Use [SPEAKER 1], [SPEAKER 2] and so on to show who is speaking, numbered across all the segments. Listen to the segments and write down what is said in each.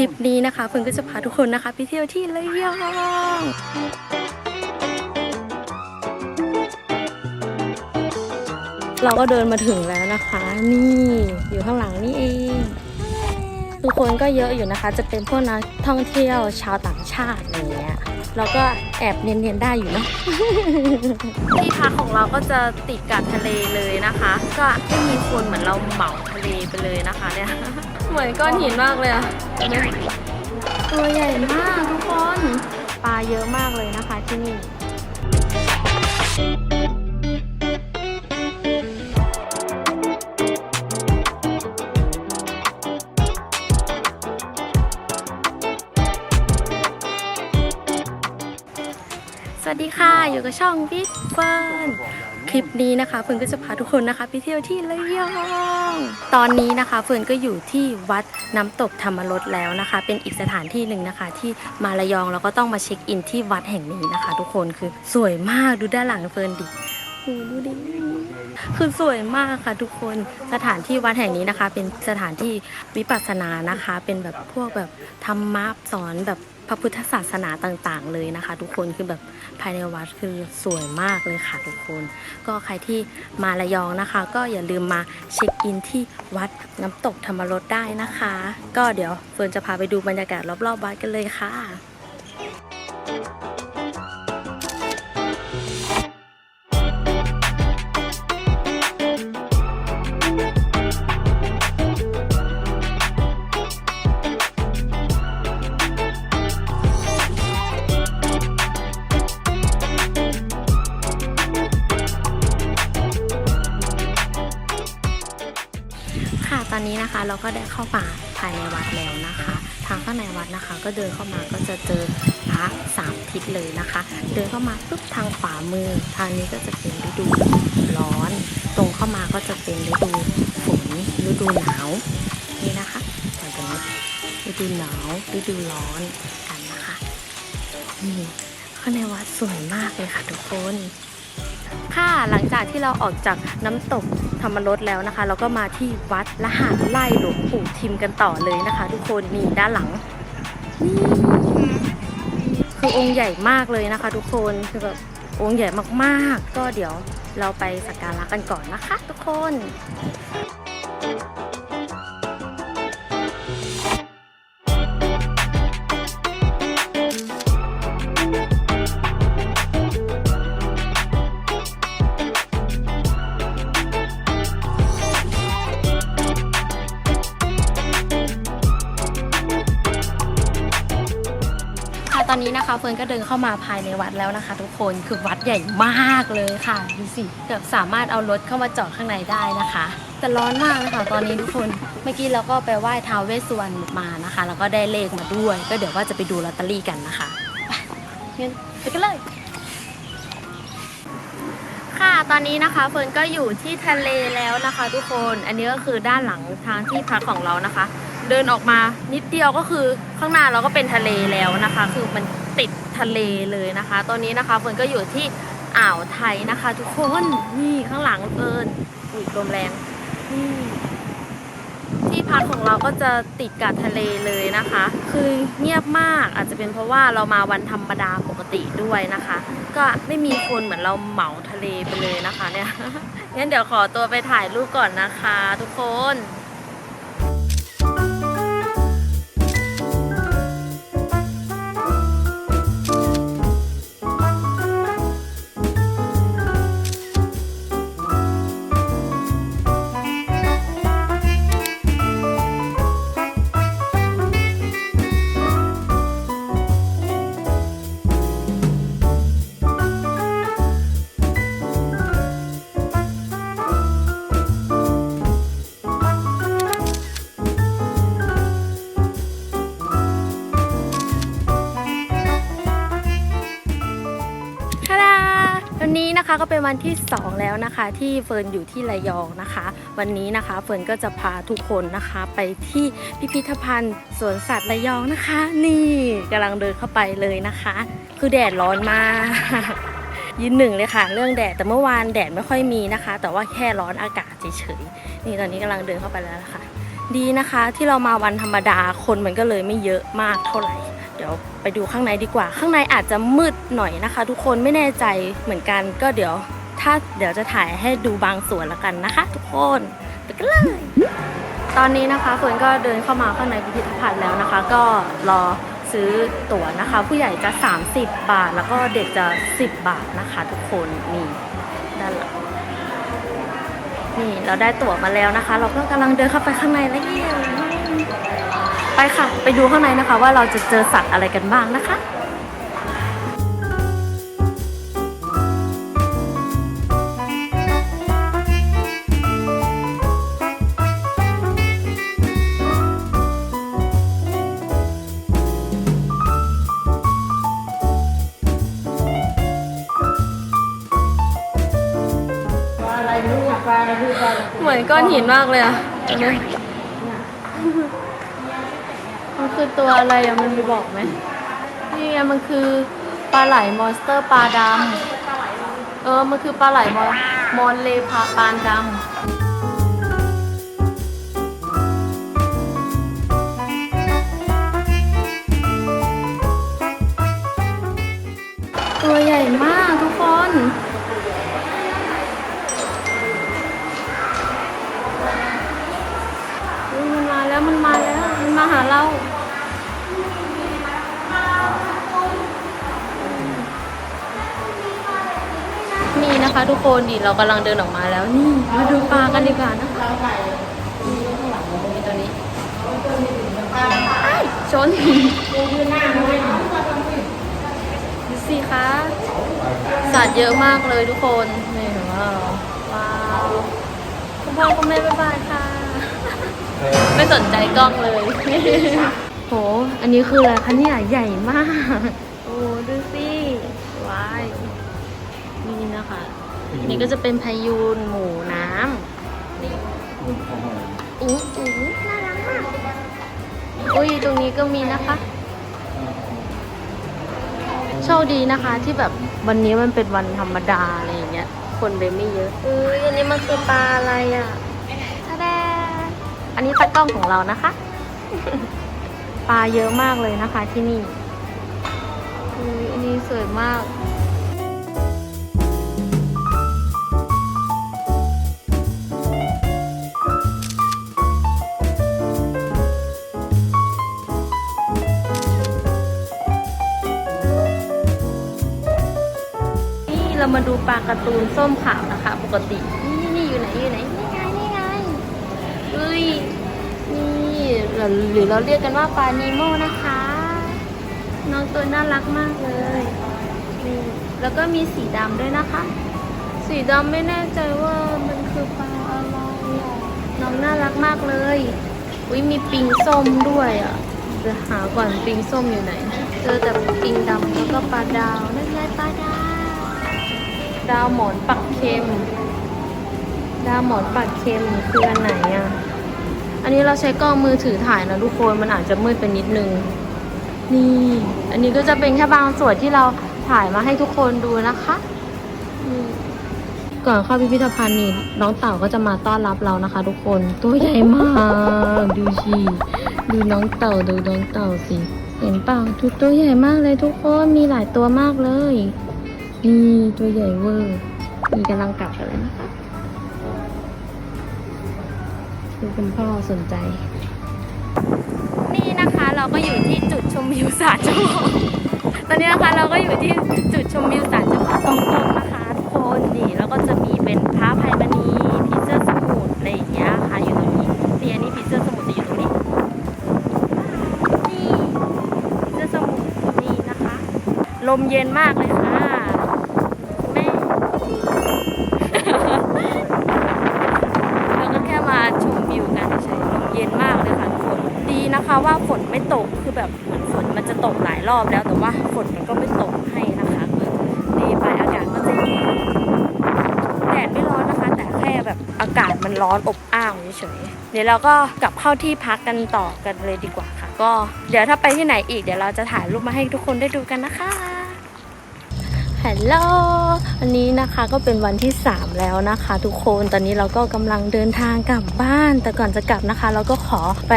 [SPEAKER 1] ลิปนี้นะคะเฟิร์นก็จะพาทุกคนนะคะไปเที่ยวที่ระยองเราก็เดินมาถึงแล้วนะคะ นี่อยู่ข้างหลังนี่เองคือคนก็เยอะอยู่นะคะ จะเป็นพวกนักท่องเที่ยวชาวต่างชาติอะไรเงี้ยเราก็แอบเนียนๆได้อยู่เนาะที่พักของเราก็จะติดกับทะเลเลยนะคะ ก็ไม่มีคนเหมือนเราเหมาทะเลไปเลยนะคะเนี่ย เหมือนก้อนหินมากเลยอะตัวใหญ่มากทุกคน ปลาเยอะมากเลยนะคะที่นี่สวัสดีค่ะ อยู่กับช่องวิทเฟิร์น คลิปนี้นะคะเฟิร์นก็จะพาทุกคนนะคะไปเที่ยวที่ระยอง ตอนนี้นะคะเฟิร์นก็อยู่ที่วัดน้ำตกธรรมรสแล้วนะคะ เป็นอีกสถานที่หนึ่งนะคะ ที่มาระยองแล้วก็ต้องมาเช็คอินที่วัดแห่งนี้นะคะ ทุกคนคือสวยมากดูด้านหลังเฟิร์นดิโอ้ดูดิคือสวยมากค่ะทุกคนสถานที่วัดแห่งนี้นะคะ เป็นสถานที่วิปัสสนานะคะ เป็นแบบพวกแบบธรรมะสอนแบบ พระพุทธศาสนาต่างๆ เลยนะคะ ทุกคนคือแบบภายในวัดคือสวยมากเลยค่ะทุกคน ก็ใครที่มาระยองนะคะ ก็อย่าลืมมาเช็คอินที่วัดน้ำตกธรรมรสได้นะคะ ก็เดี๋ยวเฟิร์นจะพาไปดูบรรยากาศรอบๆวัดกันเลยค่ะค่ะ นี้นะคะ เราก็ได้เข้ามาภายในวัดแล้วนะคะ ทางข้างในวัดนะคะ ก็เดินเข้ามาก็จะเจอพระสามทิศเลยนะคะ เดินเข้ามาปุ๊บทางขวามือ ทางนี้ก็จะเป็นฤดูร้อน ตรงเข้ามาก็จะเป็นฤดูฝนฤดูหนาวนี่นะคะแต่ตรงนี้ฤดูหนาวฤดูร้อนกันนะคะนี่ข้างในวัดสวยมากเลยค่ะทุกคน ค่ะหลังจากที่เราออกจากน้ำตก ธรรมรสแล้วนะคะ เราก็มาที่วัดละหาดไล่หลวงปู่ทิมกันต่อเลยนะคะ ทุกคนนี่ด้านหลังคือองค์ใหญ่มากเลยนะคะ ทุกคนคือแบบองค์ใหญ่มากๆ ก็เดี๋ยวเราไปสักการะกันก่อนนะคะ ทุกคน ตอนนี้นะคะเฟิร์นก็เดินเข้ามาภายในวัดแล้วนะคะ ทุกคนคือวัดใหญ่มากเลยค่ะดูสิแบบสามารถเอารถเข้ามาจอดข้างในได้นะคะ แต่ร้อนมากเลยค่ะตอนนี้ทุกคนเมื่อกี้เราก็ไปไหว้ท้าวเวสสุวรรณมานะคะ แล้วก็ได้เลขมาด้วย ก็เดี๋ยวว่าจะไปดูลอตเตอรี่กันนะคะไปงั้นไปกันเลยค่ะตอนนี้นะคะเฟิร์นก็อยู่ที่ทะเลแล้วนะคะ ทุกคนอันนี้ก็คือด้านหลังทางที่พักของเรานะคะ เดินออกมานิดเดียวก็คือข้างหน้าเราก็เป็นทะเลแล้วนะคะ คือมันติดทะเลเลยนะคะ ตอนนี้นะคะเฟิร์นก็อยู่ที่อ่าวไทยนะคะ ทุกคนนี่ข้างหลังเฟิร์นอุ้ยลมแรงนี่ที่พักของเราก็จะติดกับทะเลเลยนะคะ คือเงียบมากอาจจะเป็นเพราะว่าเรามาวันธรรมดาปกติด้วยนะคะ ก็ไม่มีคนเหมือนเราเหมาทะเลไปเลยนะคะเนี่ยงั้นเดี๋ยวขอตัวไปถ่ายรูปก่อนนะคะ ทุกคน นะคะก็เป็นวันที่ 2 แล้วนะคะ ที่เฟิร์นอยู่ที่ระยองนะคะ วันนี้นะคะเฟิร์นก็จะพาทุกคนนะคะไปที่พิพิธภัณฑ์สวนสัตว์ระยองนะคะ นี่กำลังเดินเข้าไปเลยนะคะ คือแดดร้อนมากยืนหนึ่งเลยค่ะเรื่องแดดแต่เมื่อวานแดดไม่ค่อยมีนะคะ แต่ว่าแค่ร้อนอากาศเฉยๆนี่ตอนนี้กำลังเดินเข้าไปแล้วนะคะดีนะคะที่เรามาวันธรรมดาคนมันก็เลยไม่เยอะมากเท่าไหร่ เดี๋ยวไปดูข้างในดีกว่า ข้างในอาจจะมืดหน่อยนะคะ ทุกคนไม่แน่ใจเหมือนกันก็เดี๋ยว ถ้าเดี๋ยวจะถ่ายให้ดูบางส่วนละกันนะคะ ทุกคนไปกันเลย ตอนนี้นะคะเฟิร์นก็เดินเข้ามาข้างในพิพิธภัณฑ์แล้วนะคะ ก็รอซื้อตั๋วนะคะ ผู้ใหญ่จะ 30 บาท แล้วก็เด็กจะ 10 บาทนะคะ ทุกคนนี่ด้านหลังนี่เราได้ตั๋วมาแล้วนะคะ เราก็กำลังเดินเข้าไปข้างในแล้วเนี่ย ไปค่ะ ไปดูข้างในนะคะว่าเราจะเจอสัตว์อะไรกันบ้างนะคะเหมือนก้อนหินมากเลยอะ ตัวอะไรอะมันมีบอกไหมนี่ไงมันคือปลาไหลมอนสเตอร์ปลาดำเออมันคือปลาไหลมอนมอนเลพาปานดำ นี่ะคะ ทุกคนดิเรากำลังเดินออกมาแล้วนี่มาดูปลากันดีกว่านะคะนี่ตัวนี้ไอ้ายชนดูสิคะสัตว์เยอะมากเลยทุกคนนี่เห็นว่าว้าวคุณพ่อคุณแม่บ๊ายบายค่ะ ไม่สนใจกล้องเลยโหอันนี้คืออะไรคะเนี่ยใหญ่มาก โอ้ดูสิว้ายนี่นะคะ นี่ก็จะเป็นพายูนหมูน้ำนี่อู้อู้น่ารักมากอุ้ยตรงนี้ก็มีนะคะโชคดีนะคะที่แบบวันนี้มันเป็นวันธรรมดาอะไรอย่างเงี้ย คนเลยไม่เยอะเอ้ยอันนี้มันคือปลาอะไรอะทะแดอันนี้ตากล้องของเรานะคะ ปลาเยอะมากเลยนะคะที่นี่อุ้ยอันนี้สวยมาก มาดูปลาการ์ตูนส้มขาวนะคะ ปกติ นี่นี่อยู่ไหนอยู่ไหนนี่ไงนี่ไงเอ้ยนี่หรือเราเรียกกันว่าปลานีโมนะคะ น้องตัวน่ารักมากเลยนี่แล้วก็มีสีดำด้วยนะคะ สีดำไม่แน่ใจว่ามันคือปลาอะไรอะน้องน่ารักมากเลยอุ้ยมีปิงส้มด้วยอะเดี๋ยวหาก่อนปิงส้มอยู่ไหนเจอแต่ปิงดำแล้วก็ปลาดาวนั่นไงปลาดาว ดาวหมอนปักเค็ม ดาวหมอนปักเค็มคืออันไหนอะ อันนี้เราใช้กล้องมือถือถ่ายนะทุกคนมันอาจจะมืดไปนิดนึง นี่ อันนี้ก็จะเป็นแค่บางส่วนที่เราถ่ายมาให้ทุกคนดูนะคะก่อนเข้าพิพิธภัณฑ์นี่น้องเต่าก็จะมาต้อนรับเรานะคะ ทุกคนตัวใหญ่มากดูสิดูน้องเต่าดูน้องเต่าสิ เห็นเปล่าทุกตัวใหญ่มากเลยทุกคนมีหลายตัวมากเลย นี่ตัวใหญ่เวอร์มีกำลังกลับกันแล้วนะคะดูคุณพ่อสนใจ นี่นะคะเราก็อยู่ที่จุดชมวิวสาเจ้าตอนนี้นะคะเราก็อยู่ที่จุดชมวิวสาเจ้าพ่อตรงๆนะคะทุกคนนี่แล้วก็จะมีเป็นพระภัยมณีผีเสื้อสมุทรอะไรอย่างเงี้ยค่ะอยู่ตรงนี้นี่อันนี้ผีเสื้อสมุทรจะอยู่ตรงนี้นี่ผีเสื้อสมุทรนี่นะคะ ลมเย็นมากเลยค่ะ รอบแล้วแต่ว่าฝนมันก็ไม่ตกให้นะคะดีไปอากาศก็จะเย็นแดดไม่ร้อนนะคะ แต่แค่แบบอากาศมันร้อนอบอ้าวเฉยเดี๋ยวเราก็กลับเข้าที่พักกันต่อกันเลยดีกว่าค่ะ ก็เดี๋ยวถ้าไปที่ไหนอีกเดี๋ยวเราจะถ่ายรูปมาให้ทุกคนได้ดูกันนะคะ ลโลวันนี้นะคะก็เป็นวันที่ 3 แล้วนะคะ ทุกคนตอนนี้เราก็กำลังเดินทางกลับบ้าน แต่ก่อนจะกลับนะคะ เราก็ขอไป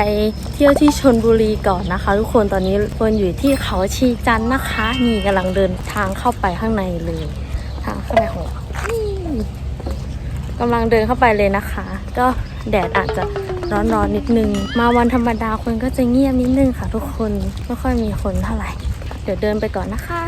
[SPEAKER 1] เที่ยวที่ชนบุรีก่อนนะคะ ทุกคนตอนนี้เฟิร์นอยู่ที่เขาชีจันนะคะนี่กำลังเดินทางเข้าไปข้างในเลย ทางเข้าไปของเรานี่กำลังเดินเข้าไปเลยนะคะ ก็แดดอาจจะร้อนๆนิดนึง มาวันธรรมดาคนก็จะเงียบนิดนึงค่ะ ทุกคนไม่ค่อยมีคนเท่าไหร่ เดี๋ยวเดินไปก่อนนะคะ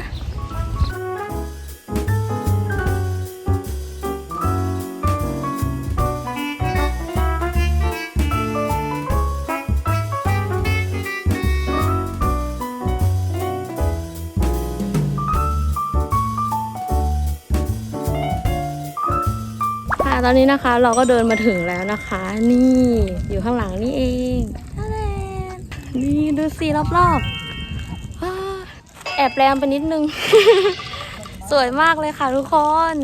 [SPEAKER 1] ค่ะตอนนี้นะคะเราก็เดินมาถึงแล้วนะคะ นี่อยู่ข้างหลังนี่เองนี่ดูสิรอบๆแอบแรงไปนิดนึง สวยมากเลยค่ะทุกคน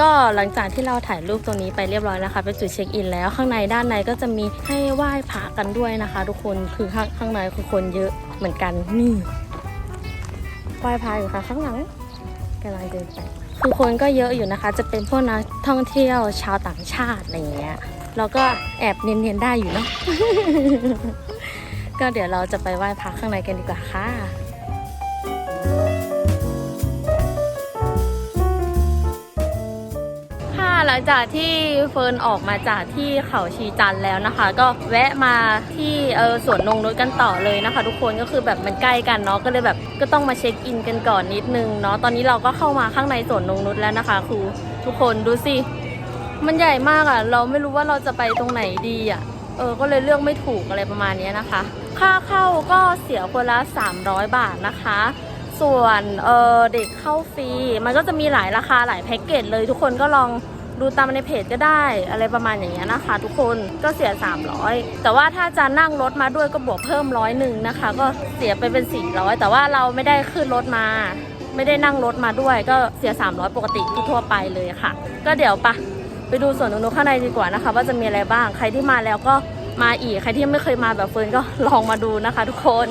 [SPEAKER 1] ก็หลังจากที่เราถ่ายรูปตรงนี้ไปเรียบร้อยนะคะ เป็นจุดเช็คอินแล้วข้างในด้านในก็จะมีให้ไหว้พระกันด้วยนะคะ ทุกคนคือข้างข้างในคือคนเยอะเหมือนกันนี่ไหว้พระอยู่ค่ะ ข้างหลังกำลังเดินไปคือคนก็เยอะอยู่นะคะ จะเป็นพวกนักท่องเที่ยวชาวต่างชาติอะไรอย่างเงี้ยเราก็แอบเนียนๆได้อยู่เนาะก็เดี๋ยวเราจะไปไหว้พระข้างในกันดีกว่าค่ะ หลังจากที่เฟิร์นออกมาจากที่เขาชีจันแล้วนะคะ ก็แวะมาที่เออสวนนงนุชกันต่อเลยนะคะ ทุกคนก็คือแบบมันใกล้กันเนาะก็เลยแบบก็ต้องมาเช็คอินกันก่อนนิดนึงเนาะตอนนี้เราก็เข้ามาข้างในสวนนงนุชแล้วนะคะครูทุกคนดูสิมันใหญ่มากอะ่ะ เราไม่รู้ว่าเราจะไปตรงไหนดีอะ่ะเออก็เลยเลือกไม่ถูกอะไรประมาณนี้นะคะ ค่าเข้าก็เสียคนละ 300 บาทนะคะส่วนเออเด็กเข้าฟรี มันก็จะมีหลายราคาหลายแพ็กเกจเลยทุกคนก็ลอง ดูตามในเพจก็ได้อะไรประมาณอย่างเงี้ยนะคะ ทุกคนก็เสีย 300 แต่ว่าถ้าจะนั่งรถมาด้วยก็บวกเพิ่มร้อยหนึ่งนะคะ ก็เสียไปเป็น 400 แต่ว่าเราไม่ได้ขึ้นรถมา ไม่ได้นั่งรถมาด้วยก็เสีย 300 ปกติทั่วไปเลยค่ะ ก็เดี๋ยวปะไปดูสวนนกนกข้างในดีกว่านะคะ ว่าจะมีอะไรบ้างใครที่มาแล้วก็มาอีกใครที่ไม่เคยมาแบบเฟิร์นก็ลองมาดูนะคะ ทุกคน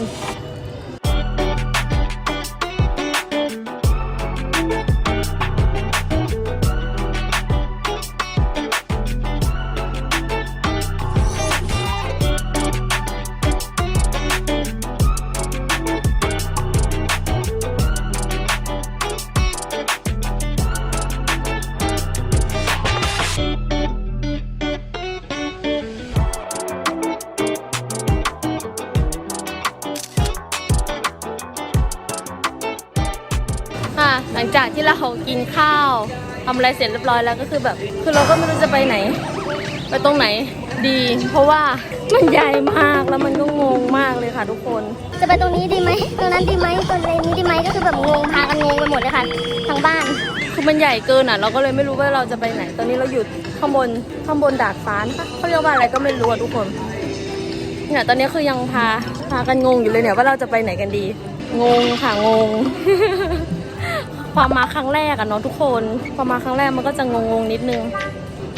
[SPEAKER 1] อะไรเสร็จเรียบร้อยแล้วก็คือแบบ คือเราก็ไม่รู้จะไปไหน ไปตรงไหนดี เพราะว่ามันใหญ่มากแล้วมันก็งงมากเลยค่ะทุกคน
[SPEAKER 2] จะไปตรงนี้ดีไหมตรงนั้นดีไหมตรงนี้ดีไหมก็คือแบบงงพากันงงไปหมดเลยค่ะทั้งบ้าน
[SPEAKER 1] คือมันใหญ่เกินอะ เราก็เลยไม่รู้ว่าเราจะไปไหน ตอนนี้เราอยู่ข้างบนข้างบนดาดฟ้านะคะเขาเรียกว่าอะไรก็ไม่รู้อะทุกคนเนี่ยตอนนี้คือยังพาพากันงงอยู่เลยเนี่ยว่าเราจะไปไหนกันดี งงค่ะงง ความมาครั้งแรกอะเนาะทุกคนพอมาครั้งแรกมันก็จะงงงๆนิดนึง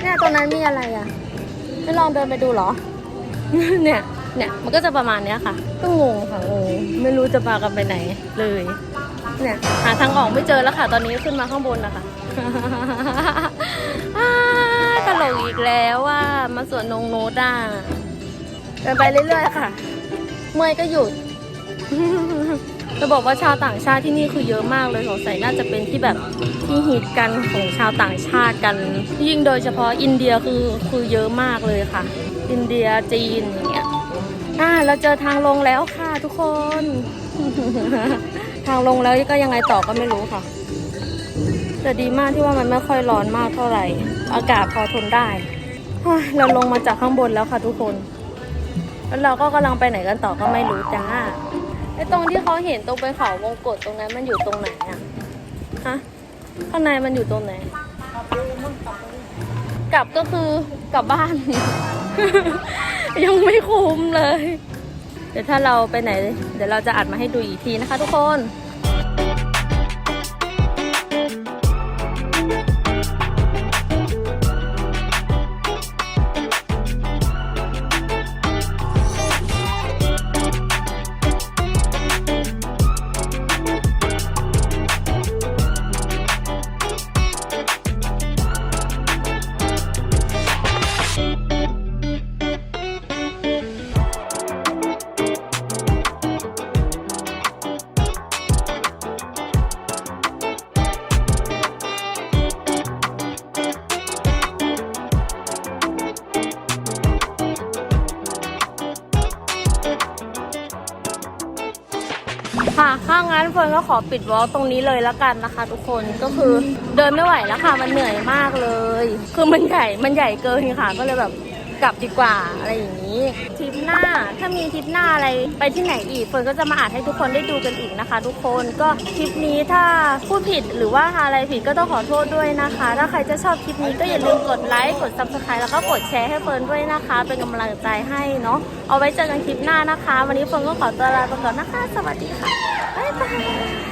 [SPEAKER 1] เนี่ยตรงนั้นมีอะไรอะไม่ลองเดินไปดูเหรอ เนี่ย เนี่ยมันก็จะประมาณเนี้ยค่ะ ก็งงค่ะงงไม่รู้จะพากันไปไหนเลย เนี่ยหาทางออกไม่เจอแล้วค่ะ ตอนนี้ขึ้นมาข้างบนนะคะอ้าตลกอีกแล้วว่ามาสวนนงโนดอะเดินไปเรื่อยๆค่ะ เมื่อยก็หยุด จะบอกว่าชาวต่างชาติที่นี่คือเยอะมากเลยสงสัยน่าจะเป็นที่แบบที่ฮิตกันของชาวต่างชาติกัน ยิ่งโดยเฉพาะอินเดียคือคือเยอะมากเลยค่ะ อินเดียจีนอย่างเงี้ยอ่าเราเจอทางลงแล้วค่ะทุกคน ทางลงแล้วก็ยังไงต่อก็ไม่รู้ค่ะ แต่ดีมากที่ว่ามันไม่ค่อยร้อนมากเท่าไหร่ อากาศพอทนได้เราลงมาจากข้างบนแล้วค่ะทุกคน แล้วเราก็กำลังไปไหนกันต่อก็ไม่รู้จ้า ไอตรงที่เขาเห็นตรงไปเขาวงกตตรงนั้นมันอยู่ตรงไหนอะฮะข้างในมันอยู่ตรงไหน กลับก็คือกลับบ้าน ยังไม่คุ้มเลย เดี๋ยวถ้าเราไปไหน เดี๋ยวเราจะอัดมาให้ดูอีกทีนะคะทุกคน ปิดวอล์กตรงนี้เลยแล้วกันนะคะ ทุกคนก็คือเดินไม่ไหวแล้วค่ะ มันเหนื่อยมากเลย คือมันใหญ่มันใหญ่เกินค่ะ ก็เลยแบบกลับดีกว่าอะไรอย่างนี้ทริปหน้าถ้ามีทริปหน้าอะไรไปที่ไหนอีกเฟิร์นก็จะมาอ่านให้ทุกคนได้ดูกันอีกนะคะ ทุกคนก็คลิปนี้ถ้าพูดผิดหรือว่าอะไรผิดก็ต้องขอโทษด้วยนะคะ ถ้าใครจะชอบคลิปนี้ก็อย่าลืมกดไลค์กด subscribe แล้วก็กดแชร์ให้เฟิร์นด้วยนะคะ เป็นกำลังใจให้เนาะเอาไว้เจอกันคลิปหน้านะคะ วันนี้เฟิร์นก็ขอตัวลาไปก่อนนะคะ สวัสดีค่ะบ๊ายบาย